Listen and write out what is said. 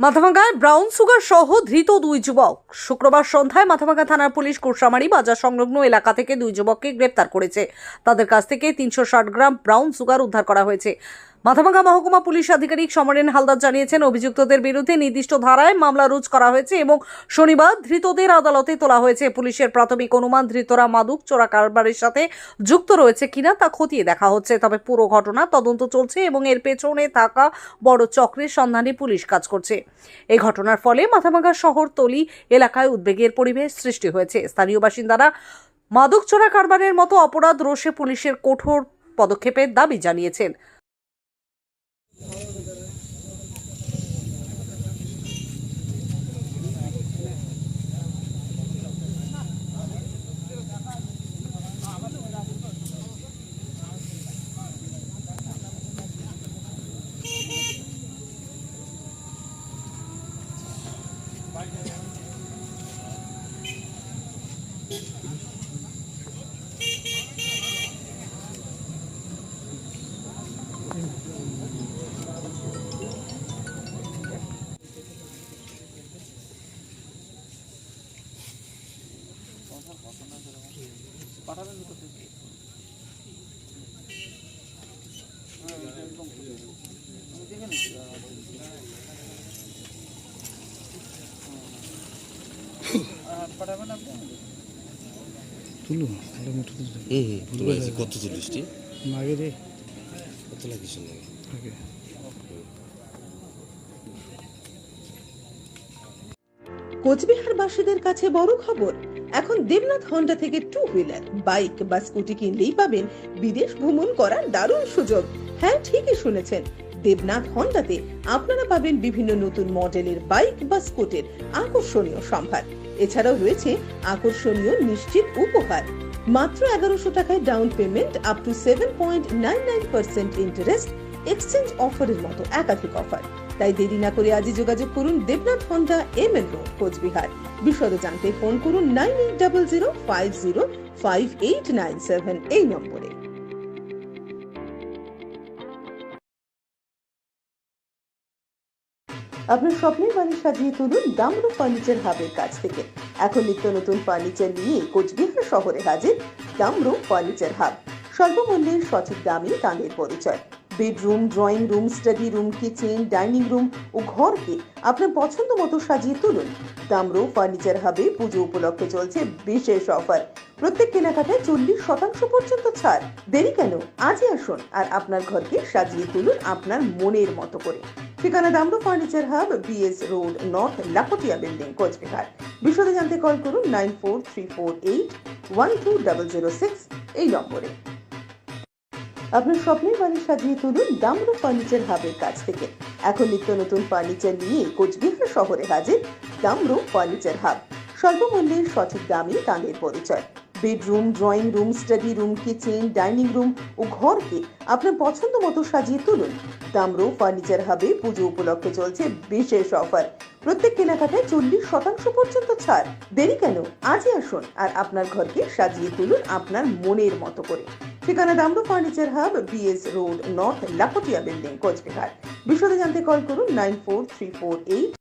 মাথাভাঙ্গায় brown sugar সহ ধৃত দুই যুবক। শুক্রবার সন্ধ্যায় মাথাভাঙ্গা থানার পুলিশ কোরসামারি বাজার সংলগ্ন এলাকা থেকে দুই যুবককে গ্রেপ্তার করেছে। তাদের কাছ থেকে তিনশো ষাট গ্রাম ব্রাউন সুগার উদ্ধার করা হয়েছে। মাথাভাঙ্গা মহকুমা পুলিশ আধিকারিক সমরেন হালদার জানিয়েছেন, অভিযুক্তদের বিরুদ্ধে নির্দিষ্ট ধারায় মামলা রুজ করা হয়েছে এবং শনিবার ধৃতদের আদালতে তোলা হয়েছে। পুলিশের প্রাথমিক অনুমান, ধৃতরা মাদক চোরা কারবারের সাথে যুক্ত রয়েছে কিনা তা খতিয়ে দেখা হচ্ছে। তবে পুরো ঘটনা তদন্ত চলছে এবং এর পেছনে থাকা বড় চক্রের সন্ধানে পুলিশ কাজ করছে। এই ঘটনার ফলে মাথাভাঙ্গা শহরতলি এলাকায় উদ্বেগের পরিবেশ সৃষ্টি হয়েছে। স্থানীয় বাসিন্দারা মাদক চোরা কারবারের মতো অপরাধ রোষে পুলিশের কঠোর পদক্ষেপের দাবি জানিয়েছেন। তুলু ভালো মোটর তুলতে হুম তুলে আছে কত চল্লিশটি মাগে রে কত লাগিস আগে। কোচবিহারবাসীদের কাছে বড় খবর এখন দেবনাথ হন্ডা থেকে টু হুইলার বাইক বা স্কুটি কিনলেই পাবেন বিদেশ ভ্রমণ করার দারুণ সুযোগ। হ্যাঁ ঠিকই শুনেছেন। দেবনাথ হন্ডাতে আপনারা পাবেন বিভিন্ন নতুন মডেলের বাইক বা স্কুটির আকর্ষণীয় সম্ভার। এছাড়াও রয়েছে আকর্ষণীয় নিশ্চিত উপহার। মাত্র এগারোশো টাকায় down payment up to seven point nine nine percent interest exchange অফারের মতো একাধিক অফার। তাই দেরি না করে আজই যোগাযোগ করুন Debnath Honda, M L road, Coochbehar. বিশদ জানতে ফোন করুন nine eight double zero five zero five eight nine seven এই নম্বরে। আপনার স্বপ্নের বাড়ি সাজিয়ে তুলুন দামরু ফার্নিচার হাবের কাছ থেকে। এখন নিত্য নতুন ফার্নিচার নিয়ে কোচবিহার শহরে হাজির দামরু ফার্নিচার হাব। স্বল্প মূল্যের সঠিক দামে দামের পরিচয়। Bedroom drawing room study room kitchen dining room ও ঘরকে আপনার পছন্দ মতো সাজিয়ে তুলুন। দামরু ফার্নিচার হাবে পুজো উপলক্ষে চলছে বিশেষ অফার প্রত্যেক কেনাকাটায় চল্লিশ শতাংশ পর্যন্ত ছাড়। দেরি কেন? আজই আসুন আর আপনার ঘরকে সাজিয়ে তুলুন আপনার মনের মতো করে। ঠিকানা Damru furniture hub BS road north Laptia building Coochbehar. বিশদে জানতে কল করুন nine four three four eight one two double zero six এই নম্বরে। আপনার স্বপ্নের বাড়ি সাজিয়ে তুলুন দামরু ফার্নিচার হাবের কাছ থেকে। এখন নিত্য নতুন ফার্নিচার নিয়ে কোচবিহার শহরে হাজির দামরু ফার্নিচার হাব। স্বল্প মূল্যের সঠিক দামে দামের পরিচয়। Bedroom, drawing room, study room, kitchen, dining room ও ঘরকে আপনার পছন্দ মতো সাজিয়ে তুলুন। দামরু ফার্নিচার হাবে পুজো উপলক্ষে চলছে বিশেষ অফার। প্রত্যেক কেনাকাটায় চল্লিশ শতাংশ পর্যন্ত ছাড়। দেরি কেন? আজই আসুন আর আপনার ঘরকে সাজিয়ে তুলুন আপনার মনের মতো করে। ঠিকানা Damru furniture hub BS road north Laptia building, Coochbehar. বিশদে জানতে কল করুন nine four three four eight